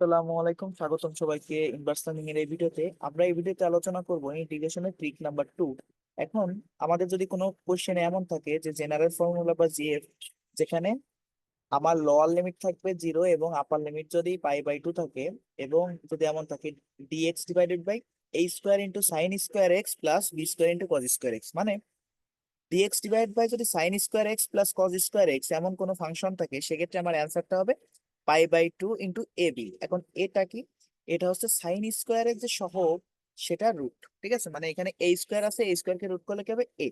আসসালামু আলাইকুম, স্বাগতম সবাইকে ইনভার্স লার্নিং এর এই ভিডিওতে। আমরা এই ভিডিওতে আলোচনা করব ইন্টিগ্রেশনের ট্রিক নাম্বার টু এখন আমাদের যদি কোনো কোশ্চেনে এমন থাকে যে জেনারেল ফর্মুলা বা জিএফ যেখানে আমার লোয়ার লিমিট থাকবে জিরো এবং আপার লিমিট যদি পাই বাই টু থাকে এবং যদি এমন থাকে DX divided by A square into sine square X plus B square into cos square X মানে ডিএক্স ডিভাইড বাই যদি sine square X plus cos square X এমন কোনো ফাংশন থাকে, সেক্ষেত্রে আমার অ্যান্সারটা হবে pi by two into A B. এখন এটা কি? এটা হচ্ছে সাইন স্কোয়ারের যে সহগ, সেটা রুট ঠিক আছে? মানে এখানে এ স্কোয়ার আছে এ স্কোয়ারকে রুট করলে কি হবে? এ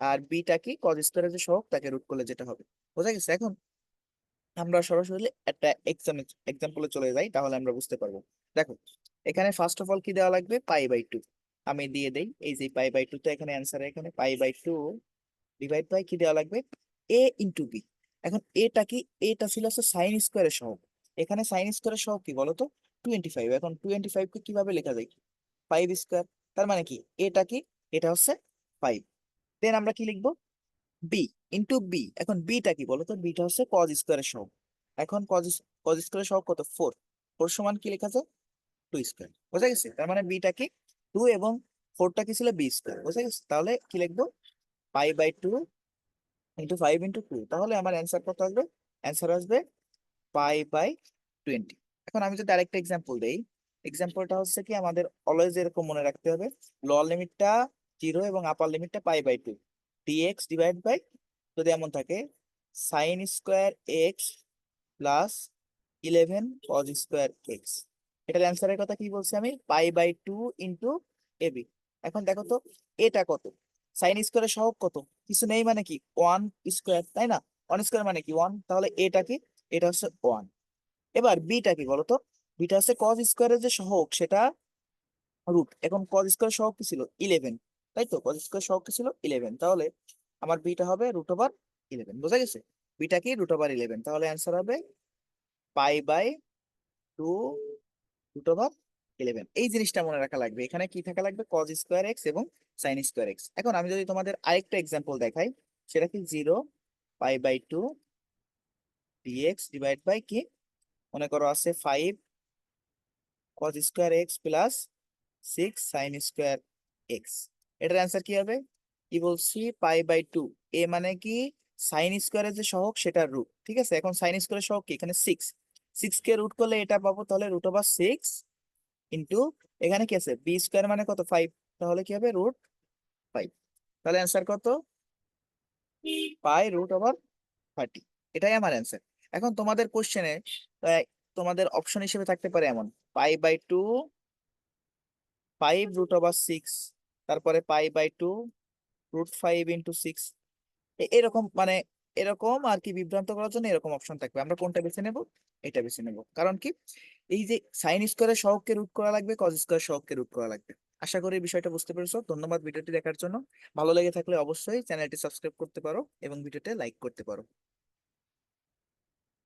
আর বিটা কি? কজ স্কোয়ারের যে সহগ, তাকে রুট করলে যেটা হবে। বোঝা গেছে? এখন আমরা সরাসরি একটা এক্সাম এক্সাম্পলে চলে যাই, তাহলে আমরা বুঝতে পারব। দেখো, এখানে ফার্স্ট অফ অল কি দেওয়া লাগবে? Pi by two. আমি দিয়ে দেই, এই যে পাই বাই টু তো এখানে অ্যান্সার এখানে pi by two divide by কি দেওয়া লাগবে? এ ইন্টু বি এখন এটা কি, এটা ছিল হচ্ছে সাইন স্কোয়ারের সহগ। এখানে সাইন স্কোয়ারের সহগ কি বলতো? টোয়েন্টি ফাইভ এখন টোয়েন্টি ফাইভ কে কীভাবে লেখা যায়? ফাইভ স্কোয়ার তার মানে কি? এটা কি? এটা হচ্ছে ফাইভ দেন আমরা কি লিখব? বি ইন্টু বি এখন বিটা কি বলতো? বিটা হচ্ছে কজ স্কোয়ারের সহগ। এখন কজ কজ স্কোয়ারের সহগ কত? ফোর ফোর সমান কি লেখা যায়? টু স্কোয়ার বোঝা গেছে? তার মানে বিটা কি? টু এবং ফোরটা কি ছিল? বি স্কোয়ার বোঝা গেছে? তাহলে কি লিখব? Pi by two into five into two তাহলে আমার অ্যান্সার কত আসবে? অ্যান্সার আসবে পাই বাই টোয়েন্টি এখন আমি যদি আরেকটা এক্সাম্পল দেই এক্সাম্পলটা হচ্ছে কি, আমাদের অলওয়েজ এরকম মনে রাখতে হবে লোয়ার লিমিটটা জিরো এবং upper লিমিটটা pi by two DX divide by যদি এমন থাকে sine square X plus eleven cos square X এটার অ্যান্সারের কথা কি বলছি আমি? Pi by two into AB এখন দেখো তো, এটা কত? সাইন স্কোয়ারের সহগ কত? কিছু নেই মানে কি? ওয়ান স্কোয়ার তাই না? ওয়ান স্কোয়ার মানে কি? ওয়ান তাহলে এটা কি? এটা হচ্ছে ওয়ান এবার বিটা কি বলতো? বিটা হচ্ছে কজ স্কোয়ারের যে সহগ, সেটা রুট এখন কজ স্কোয়ার সহগ কি ছিল? ইলেভেন তাই তো? কজ স্কোয়ার সহগ কি ছিল? ইলেভেন তাহলে আমার বিটা হবে রুট ওভার ইলেভেন বোঝা গেছে? বিটা কি? রুট ওভার ইলেভেন তাহলে অ্যান্সার হবে pi by two root over eleven এই জিনিসটা মনে রাখা লাগবে। এখানে কি থাকা লাগবে? কজ স্কোয়ার এক্স এবং সাইন স্কোয়ার এক্স এখন আমি যদি তোমাদের আরেকটা এক্সাম্পল দেখাই, সেটা কি zero pi by two DX divide by কি? মনে করো আছে five cos square X plus six sine square X এটার অ্যান্সার কি হবে? কি বলছি? পাই বাই টু এ মানে কি? সাইন স্কোয়ারের যে সহগ সেটা রুট ঠিক আছে? এখন সাইন স্কোয়ারের সহগ কি? এখানে সিক্স সিক্স কে রুট করলে এটা পাবো তাহলে রুট ওভার সিক্স ইন্টু এখানে কি আছে? বি স্কোয়ার মানে কত? ফাইভ তাহলে কি হবে? রুট ফাইভ তাহলে অ্যান্সার কত? পাই রুট ওভার থার্টি এটাই আমার অ্যান্সার এখন তোমাদের কোশ্চেনে তোমাদের অপশন হিসেবে থাকতে পারে এমন। Pi by two five root over six তারপরে pi by two root five into six এরকম মানে এরকম আর কি বিভ্রান্ত করার জন্য এরকম অপশন থাকবে। আমরা কোনটা বেছে নেব? এটা বেছে নেব। কারণ কি? এই যে সাইন স্কোয়ারের সহগকে রুট করা লাগবে কজ স্কোয়ার সহগকে রুট করা লাগবে। আশা করি বিষয়টা বুঝতে পেরেছ। ধন্যবাদ ভিডিওটি দেখার জন্য। ভালো লেগে থাকলে অবশ্যই চ্যানেলটি সাবস্ক্রাইব করতে পারো এবং ভিডিওতে লাইক করতে পারো।